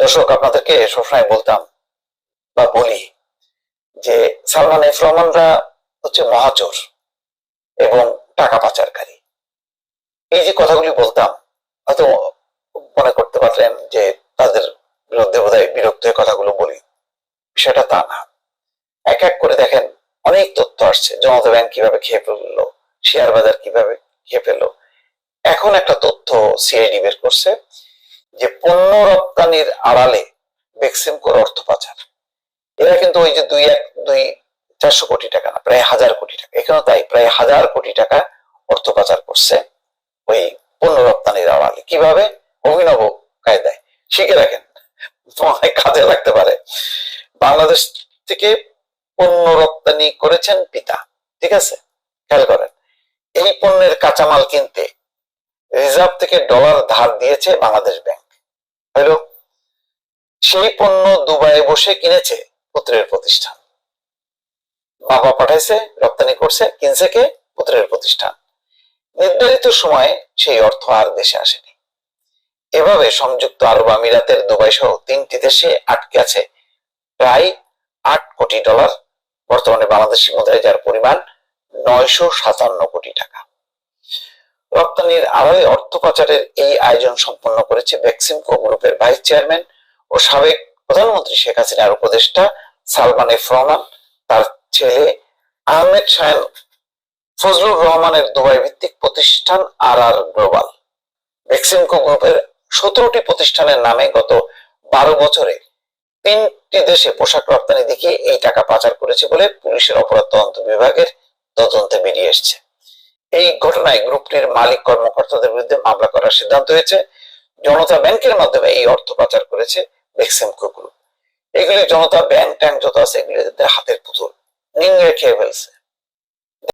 দর্শক আপনাদেরকে সবসময় বলতাম বা বলি যে সালমান রহমানরা হচ্ছে মহাচোর এবং টাকা পাচারকারী। এই যে কথাগুলি বলতাম, হয়তো মনে করতে পারলেন যে তাদের বিরুদ্ধে বোধহয় বিরক্ত কথাগুলো বলি। বিষয়টা তা না। এক এক করে দেখেন, অনেক তথ্য আসছে। জনতা ব্যাংক কীভাবে খেয়ে ফেলল, শেয়ার বাজার কীভাবে খেয়ে ফেলল। এখন একটা তথ্য সিআইডি বের করছে। যে পণ্য রপ্তানির আড়ালে বেক্সিমকোর অর্থ পাচার। এরা কিন্তু ওই যে দুই এক, দুই চারশো কোটি টাকা না, প্রায় হাজার কোটি টাকা। এখানেও তাই, প্রায় হাজার কোটি টাকা অর্থ পাচার করছে ওই পণ্য রপ্তানির আড়ালে। কীভাবে? অভিনব কায়দায়। শিখে রাখেন। অনেক কাজে লাগতে পারে। বাংলাদেশ থেকে পণ্য রপ্তানি করেছেন পিতা। ঠিক আছে? খেয়াল করেন। এই পণ্যের কাঁচামাল কিনতে রিজার্ভ থেকে ডলার ধার দিয়েছে বাংলাদেশ ব্যাংক। হলো সেই পণ্য দুবাইয়ে বসে কিনেছে পুত্রের প্রতিষ্ঠান। বাবা পাঠাইছে, রপ্তানি করছে, কিনছে কে? পুত্রের প্রতিষ্ঠান। নির্ধারিত সময়ে সেই অর্থ আর দেশে আসেনি। এভাবে সংযুক্ত আরব আমিরাতের দুবাই সহ তিনটি দেশে আটকে আছে প্রায় আট কোটি ডলার। বর্তমানে বাংলাদেশি মুদ্রায় যার পরিমাণ নয়শো সাতান্ন কোটি টাকা। রপ্তানির আড়ালে অর্থ পাচারের এই আয়োজন সম্পন্ন করেছে। বেক্সিমকো গ্রুপের ভাইস চেয়ারম্যান ও সাবেক প্রধানমন্ত্রী শেখ হাসিনার উপদেষ্টা সালমান এফ রহমান, তার ছেলে আহমেদ শাহেন ফজলুর রহমানের দুবাই ভিত্তিক প্রতিষ্ঠান আর আর গ্লোবাল। বেক্সিমকো গ্রুপের সতেরোটি প্রতিষ্ঠানের নামে গত বারো বছরে তিনটি দেশে পোশাক রপ্তানি দেখিয়ে এই টাকা পাচার করেছে বলে পুলিশের অপরাধ তদন্ত বিভাগের তদন্তে বেরিয়ে এসছে। এই ঘটনায় গ্রুপটির মালিক কর্মকর্তাদের বিরুদ্ধে মামলা করার সিদ্ধান্ত হয়েছে। জনতা ব্যাংকের মাধ্যমে এই অর্থ পাচার করেছে বেক্সেমকো গ্রুপ এগুলি জনতা ব্যাংক ট্যাঙ্ক যত আছে এগুলি হাতের পুতুল। নিংড়ে খেয়ে ফেলছে।